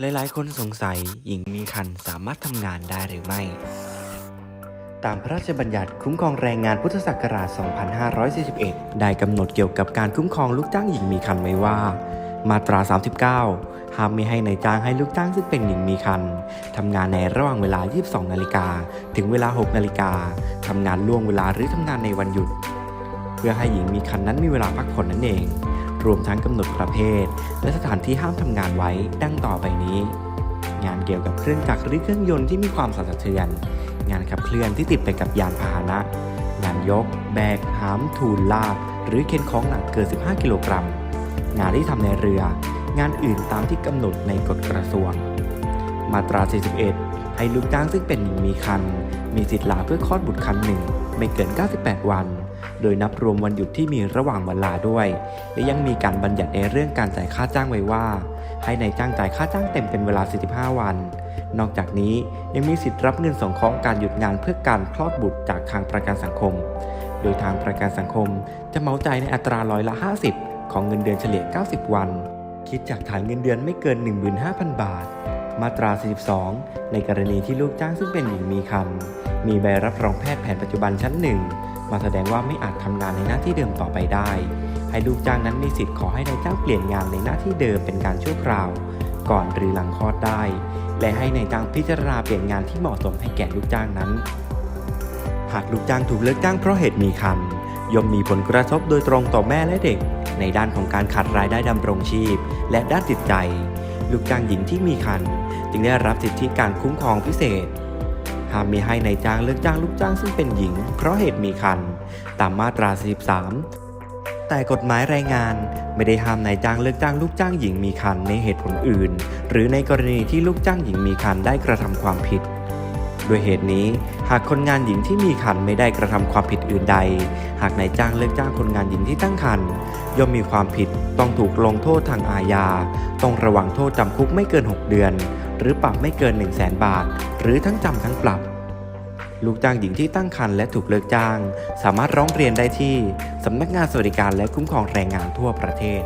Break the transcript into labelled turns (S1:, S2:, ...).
S1: หลายๆ คนสงสัยหญิงมีครรภ์สามารถทำงานได้หรือไม่ ตามพระราชบัญญัติคุ้มครองแรงงานพุทธศักราช 2541 ได้กำหนดเกี่ยวกับการคุ้มครองลูกจ้างหญิงมีครรภ์ไว้ว่า มาตรา 39 ห้ามไม่ให้ในายจ้างให้ลูกจ้างซึ่งเป็นหญิงมีครรภ์ทำงานในระหว่างเวลา 22 นาฬิกาถึงเวลา 6 นาฬิกาทำงานล่วงเวลาหรือทำงานในวันหยุด เพื่อให้หญิงมีครรภ์นั้นมีเวลาพักผ่อนนั่นเอง รวมทั้งกำหนดประเภท และสถานที่ห้ามทำงานไว้ดังต่อไปนี้ งานเกี่ยวกับเครื่องจักรหรือเครื่องยนต์ที่มีความสั่นสะเทือน งานขับเคลื่อนที่ติดไปกับยานพาหนะ งานยก แบก หามทูลลาก หรือเข็นของหนักเกิน 15 กิโลกรัม งานที่ทำในเรือ งานอื่นตามที่กำหนดในกฎกระทรวง มาตรา 41 ให้ลูกจ้างซึ่งเป็นหญิงมีครรภ์มีสิทธิ์ลาเพื่อคลอดบุตรครรภ์หนึ่งไม่เกิน 98 วัน โดยนับรวมวันหยุดที่มีระหว่างวันลาด้วย และยังมีการบัญญัติในเรื่องการจ่ายค่าจ้างไว้ว่า ให้ในายจ้างจ่ายค่าจ้างเต็มเป็นเวลา 45 วัน นอกจากนี้ยังมีสิทธิ์รับเงินสงเคราะห์การหยุดงานเพื่อการคลอดบุตรจากทางประกันสังคม โดยทางประกันสังคม จะเหมาจ่ายในอัตราร้อยละ 50 ของเงินเดือนเฉลี่ย 90 วัน คิดจากฐานเงินเดือนไม่เกิน 15,000 บาทมาตรา 42 ในกรณีที่ลูกจ้างซึ่งเป็นหญิงมีครรภ์มีใบรับรองแพทย์แผนปัจจุบันชั้นหนึ่ง มาแสดงว่าไม่อาจทำงานในหน้าที่เดิมต่อไปได้ ให้ลูกจ้างนั้นมีสิทธิ์ขอให้นายจ้างเปลี่ยนงานในหน้าที่เดิมเป็นการชั่วคราว ก่อนหรือหลังคลอดได้ และให้นายจ้างพิจารณาเปลี่ยนงานที่เหมาะสมให้แก่ลูกจ้างนั้น หากลูกจ้างถูกเลิกจ้างเพราะเหตุมีครรภ์ย่อมมีผลกระทบโดยตรงต่อแม่และเด็ก ในด้านของการขาดรายได้ดำรงชีพ และด้านจิตใจ ลูกจ้างหญิงที่มีครรภ์จึงได้รับสิทธิการคุ้มครองพิเศษ ห้ามมีให้ในจ้างเลิกจ้างลูกจ้างซึ่งเป็นหญิง เพราะเหตุมีครรภ์ตามมาตรา 43 แต่กฎหมายแรงงานไม่ได้ห้ามนายจ้างเลิกจ้างลูกจ้างหญิงมีครรภ์ในเหตุผลอื่น หรือในกรณีที่ลูกจ้างหญิงมีครรภ์ได้กระทำความผิดด้วยเหตุนี้หากคนงานหญิงที่มีครรภ์ไม่ได้กระทำความผิดอื่นใด หากนายจ้างเลิกจ้างคนงานหญิงที่ตั้งครรภ์ย่อมมีความผิดต้องถูกลงโทษทางอาญา ต้องระวังโทษจำคุกไม่เกิน 6 เดือน หรือปรับไม่เกิน 1 0 0 0 0แบาท หรือทั้งจำทั้งปรับ ลูกจ้างหญิงที่ตั้งครรภ์และถูกเลิกจ้าง สามารถร้องเรียนได้ที่สำนักงานสวัสดิการและคุ้มครองแรงงานทั่วประเทศ